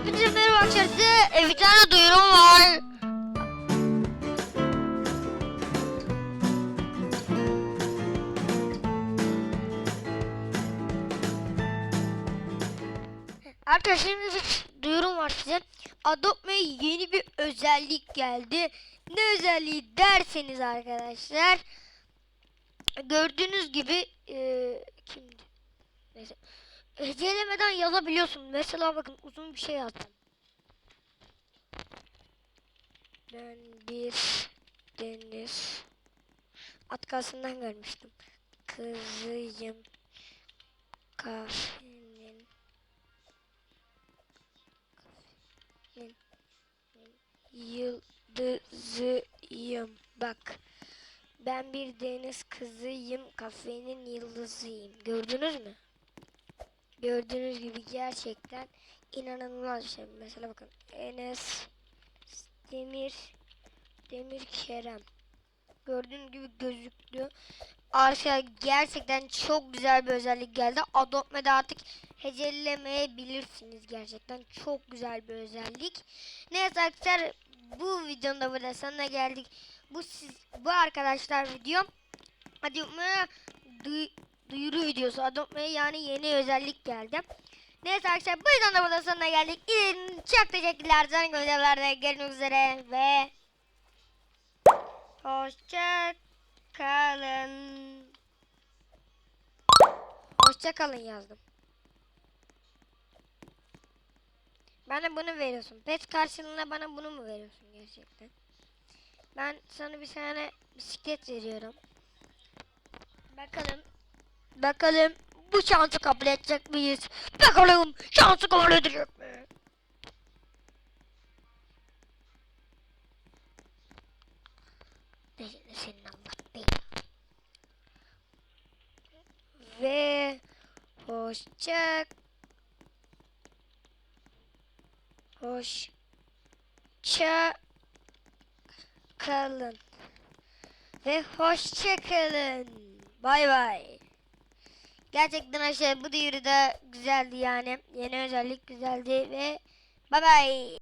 Hepinize merhaba arkadaşlar. Size e, bir tane duyurum var. Arkadaşlar bir duyurum var size. Adobe yeni bir özellik geldi. Ne özelliği derseniz arkadaşlar. Gördüğünüz gibi e, kimdi? Neyse. Hecelemeden yazabiliyorsun. Mesela bakın uzun bir şey yazdım. Ben bir deniz atkasından görmüştüm. Kızıyım kafenin yıldızıyım. Bak. Ben bir deniz kızıyım. Kafenin yıldızıyım. Gördünüz mü? Gördüğünüz gibi gerçekten inanılmaz şey. Mesela bakın Enes Demir Demir Kerem. Gördüğünüz gibi gözüktü. Arkadaşlar gerçekten çok güzel bir özellik geldi. Adobe'de artık hecelemeyebilirsiniz gerçekten. Çok güzel bir özellik. Neyse arkadaşlar bu videonun da burada sonuna geldik. Bu siz bu arkadaşlar video. Hadi umarım duyuru videosu Adobe yani yeni özellik geldi. Neyse arkadaşlar bu yüzden de burada sonuna geldik. İzlediğiniz Çok teşekkürler. Sonraki videolarda görüşmek üzere ve hoşça kalın. Hoşça kalın yazdım. Bana bunu veriyorsun. Pet karşılığında bana bunu mu veriyorsun gerçekten? Ben sana bir tane bisiklet veriyorum. Bakalım. Bakalım bu şansı kabul edecek miyiz? Bakalım şansı kabul edecek mi? Neyse senin değil. Ve hoşça hoşça kalın. Ve hoşça kalın. Bay bay. Gerçekten aşağı bu duyuru da güzeldi yani. Yeni özellik güzeldi ve bay bay.